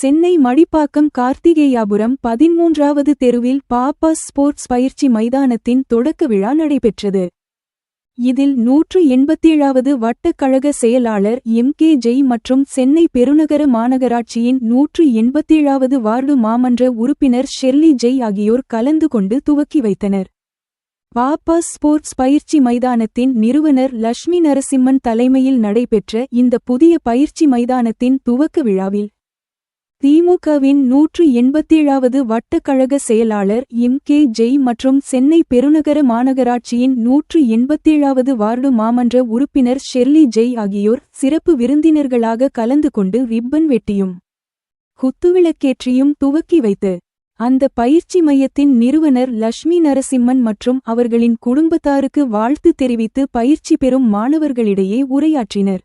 சென்னை மடிப்பாக்கம் கார்த்திகேயாபுரம் பதிமூன்றாவது தெருவில் பாப்பஸ் ஸ்போர்ட்ஸ் பயிற்சி மைதானத்தின் தொடக்க விழா நடைபெற்றது. இதில் நூற்று எண்பத்தேழாவது வட்டக்கழக செயலாளர் எம் கே ஜெய் மற்றும் சென்னை பெருநகர மாநகராட்சியின் நூற்று எண்பத்தேழாவது வார்டு மாமன்ற உறுப்பினர் ஷெர்லி ஜெய் ஆகியோர் கலந்து கொண்டு துவக்கி வைத்தனர். பாப்பா ஸ்போர்ட்ஸ் பயிற்சி மைதானத்தின் நிறுவனர் லட்சுமி நரசிம்மன் தலைமையில் நடைபெற்ற இந்த புதிய பயிற்சி மைதானத்தின் துவக்க விழாவில் திமுகவின் நூற்று எண்பத்தேழாவது வட்டக்கழக செயலாளர் எம். கே. ஜெய் மற்றும் சென்னை பெருநகர மாநகராட்சியின் நூற்று எண்பத்தேழாவது வார்டு மாமன்ற உறுப்பினர் ஷெர்லி ஜெய் ஆகியோர் சிறப்பு விருந்தினர்களாக கலந்து கொண்டு ரிப்பன் வெட்டியும் குத்துவிளக்கேற்றியும் துவக்கி வைத்து அந்த பயிற்சி மையத்தின் நிறுவனர் லட்சுமி நரசிம்மன் மற்றும் அவர்களின் குடும்பத்தாருக்கு வாழ்த்து தெரிவித்து பயிற்சி பெறும் மாணவர்களிடையே உரையாற்றினர்.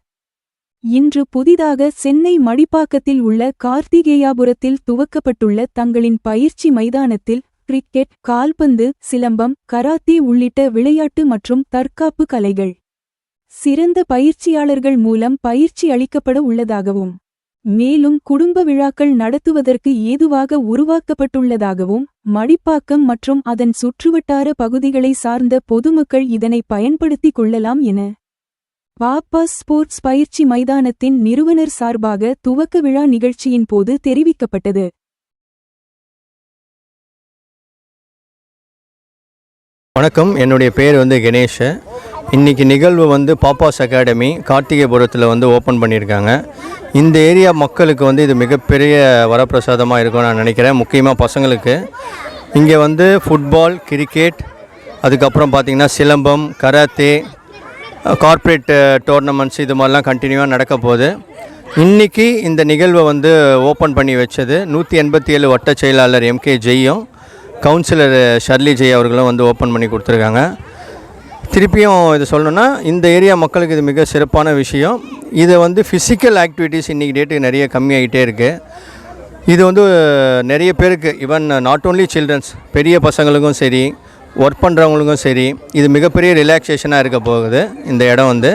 இன்று புதிதாக சென்னை மடிப்பாக்கத்தில் உள்ள கார்த்திகேயாபுரத்தில் துவக்கப்பட்டுள்ள தங்களின் பயிற்சி மைதானத்தில் கிரிக்கெட் கால்பந்து சிலம்பம் கராத்தே உள்ளிட்ட விளையாட்டு மற்றும் தற்காப்பு கலைகள் சிறந்த பயிற்சியாளர்கள் மூலம் பயிற்சி அளிக்கப்பட உள்ளதாகவும் மேலும் குடும்ப விழாக்கள் நடத்துவதற்கு ஏதுவாக உருவாக்கப்பட்டுள்ளதாகவும் மடிப்பாக்கம் மற்றும் அதன் சுற்றுவட்டார பகுதிகளை சார்ந்த பொதுமக்கள் இதனை பயன்படுத்திக் கொள்ளலாம் என பாப்பஸ் ஸ்போர்ட்ஸ் பயிற்சி மைதானத்தின் நிறுவனர் சார்பாக துவக்க விழா நிகழ்ச்சியின் போது தெரிவிக்கப்பட்டது. வணக்கம். என்னுடைய பேர் வந்து கணேஷ். இன்றைக்கி நிகழ்வு வந்து பாப்பாஸ் அகாடமி கார்த்திகைபுரத்தில் வந்து ஓப்பன் பண்ணியிருக்காங்க. இந்த ஏரியா மக்களுக்கு வந்து இது மிகப்பெரிய வரப்பிரசாதமாக இருக்கும்னு நான் நினைக்கிறேன். முக்கியமாக பசங்களுக்கு. இங்கே வந்து ஃபுட்பால் கிரிக்கெட் அதுக்கப்புறம் பார்த்திங்கன்னா silambam karate corporate tournaments uh, இது மாதிரிலாம் கண்டினியூவாக நடக்க போகுது. இன்றைக்கி இந்த நிகழ்வை வந்து ஓப்பன் பண்ணி வச்சது நூற்றி எண்பத்தி ஏழு வட்ட செயலாளர் எம்கே ஜெய்யும் கவுன்சிலர் uh, ஷர்லி ஜெய் அவர்களும் வந்து ஓப்பன் பண்ணி கொடுத்துருக்காங்க. திருப்பியும் இது சொல்லணும்னா இந்த ஏரியா மக்களுக்கு இது மிக சிறப்பான விஷயம். இது வந்து ஃபிசிக்கல் ஆக்டிவிட்டீஸ் இன்றைக்கி டேட்டுக்கு நிறைய கம்மியாகிட்டே இருக்குது இது வந்து uh, நிறைய பேருக்கு ஈவன் நாட் ஓன்லி சில்ட்ரன்ஸ் பெரிய பசங்களுக்கும் சரி ஒர்க் பண்ணுறவங்களுக்கும் சரி இது மிகப்பெரிய ரிலாக்ஸேஷனாக இருக்க போகுது இந்த இடம் வந்து.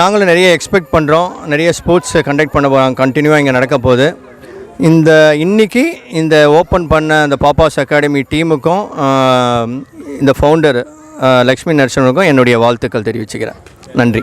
நாங்களும் நிறைய எக்ஸ்பெக்ட் பண்ணுறோம் நிறைய ஸ்போர்ட்ஸ் கண்டக்ட் பண்ண போகிறாங்க கண்டினியூவாக இங்கே நடக்க போகுது. இந்த இன்னைக்கு இந்த ஓப்பன் பண்ண அந்த பாப்பாஸ் அகாடமி டீமுக்கும் இந்த ஃபவுண்டர் லக்ஷ்மி நரசிம்மனுக்கும் என்னுடைய வாழ்த்துக்கள் தெரிவிச்சுக்கிறேன். நன்றி.